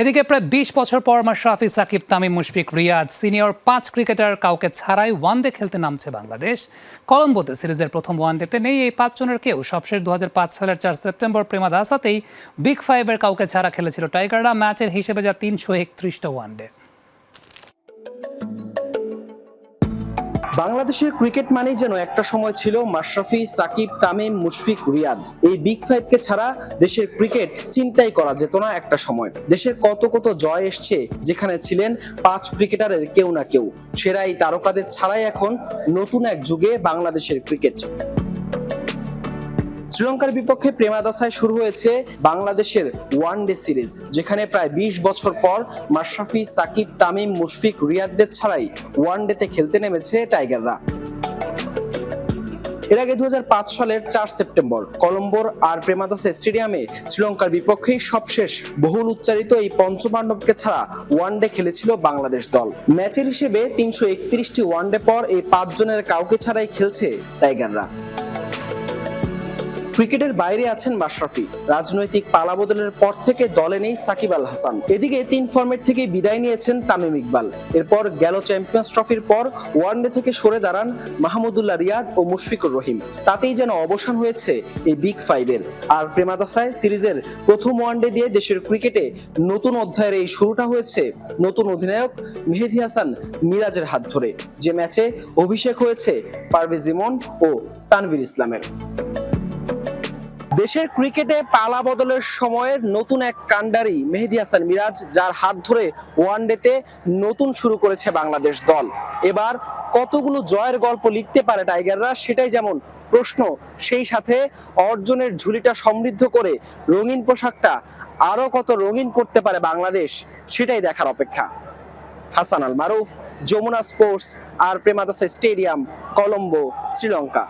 এদিকে প্রায় বিশ বছর পর মাশরাফি সাকিব, তামিম, মুশফিক, রিয়াদ সিনিয়র পাঁচ ক্রিকেটার কাউকে ছাড়াই ওয়ান ডে খেলতে নামছে বাংলাদেশ। কলম্বোতে সিরিজের প্রথম ওয়ান ডেতে নেই এই পাঁচজনের কেউ। সবশেষ দু হাজার পাঁচ সালের চার সেপ্টেম্বর প্রেমা দাসাতেই বিগ ফাইভের কাউকে ছাড়া খেলেছিল টাইগাররা। ম্যাচের হিসেবে যা তিনশো একত্রিশটা ওয়ানডে। বাংলাদেশের ক্রিকেট মানেই যেন একটা সময় ছিল মাশরাফি, সাকিব, তামিম, মুশফিক, রিয়াদ। এই বিগ ফাইভকে ছাড়া দেশের ক্রিকেট চিন্তাই করা যেত না একটা সময়। দেশের কত কত জয় এসছে যেখানে ছিলেন পাঁচ ক্রিকেটারের কেউ না কেউ। সেরা এই তারকাদের ছাড়াই এখন নতুন এক যুগে বাংলাদেশের ক্রিকেট। শ্রীলঙ্কার বিপক্ষে প্রেমাদাসায় শুরু হয়েছে বাংলাদেশের ওয়ান ডে সিরিজ, যেখানে প্রায় বিশ বছর পর মাশরাফি, সাকিব, তামিম, মুশফিক, রিয়াদদের ছাড়াই ওয়ান ডেতে খেলতে নেমেছে টাইগাররা। এর আগে দুহাজার পাঁচ সালের চার সেপ্টেম্বর, কলম্বোর আর প্রেমাদাসা স্টেডিয়ামে শ্রীলঙ্কার বিপক্ষেই সবশেষ বহুল উচ্চারিত এই পঞ্চপাণ্ডবকে ছাড়া ওয়ানডে খেলেছিল বাংলাদেশ দল। ম্যাচের হিসেবে তিনশো একত্রিশটি ওয়ানডে পর এই পাঁচজনের কাউকে ছাড়াই খেলছে টাইগাররা। ক্রিকেটের বাইরে আছেন মাশরাফি। রাজনৈতিক পালাবদলের পর থেকে দলে নেই সাকিব আল হাসান। এদিকে তিন ফরম্যাট থেকে বিদায় নিয়েছেন তামিম ইকবাল। এরপর গেল চ্যাম্পিয়ন্স ট্রফির পর ওয়ানডে থেকে সরে দাঁড়ান মাহমুদুল্লাহ রিয়াদ ও মুশফিকুর রহিম। তাতেই যেন অবসান হয়েছে এই বিগ ফাইভের। আর প্রেমাদাসায় সিরিজের প্রথম ওয়ানডে দিয়ে দেশের ক্রিকেটে নতুন অধ্যায়ের এই শুরুটা হয়েছে নতুন অধিনায়ক মেহেদি হাসান মিরাজের হাত ধরে। যে ম্যাচে অভিষেক হয়েছে পারভেজ ইমন ও তানভীর ইসলামের। দেশের ক্রিকেটে পালা বদলের সময়ের নতুন এক কাণ্ডারি মেহেদি হাসান মিরাজ, যার হাত ধরে ওয়ানডেতে নতুন শুরু করেছে বাংলাদেশ দল। এবার কতগুলো জয়ের গল্প লিখতে পারে টাইগাররা সেটাই যেমন প্রশ্ন, সেই সাথে অর্জনের ঝুলিটা সমৃদ্ধ করে রঙিন পোশাকটা আরও কত রঙিন করতে পারে বাংলাদেশ, সেটাই দেখার অপেক্ষা। হাসান আল মারুফ, যমুনা স্পোর্টস আর প্রেমাদাসা স্টেডিয়াম, কলম্বো, শ্রীলঙ্কা।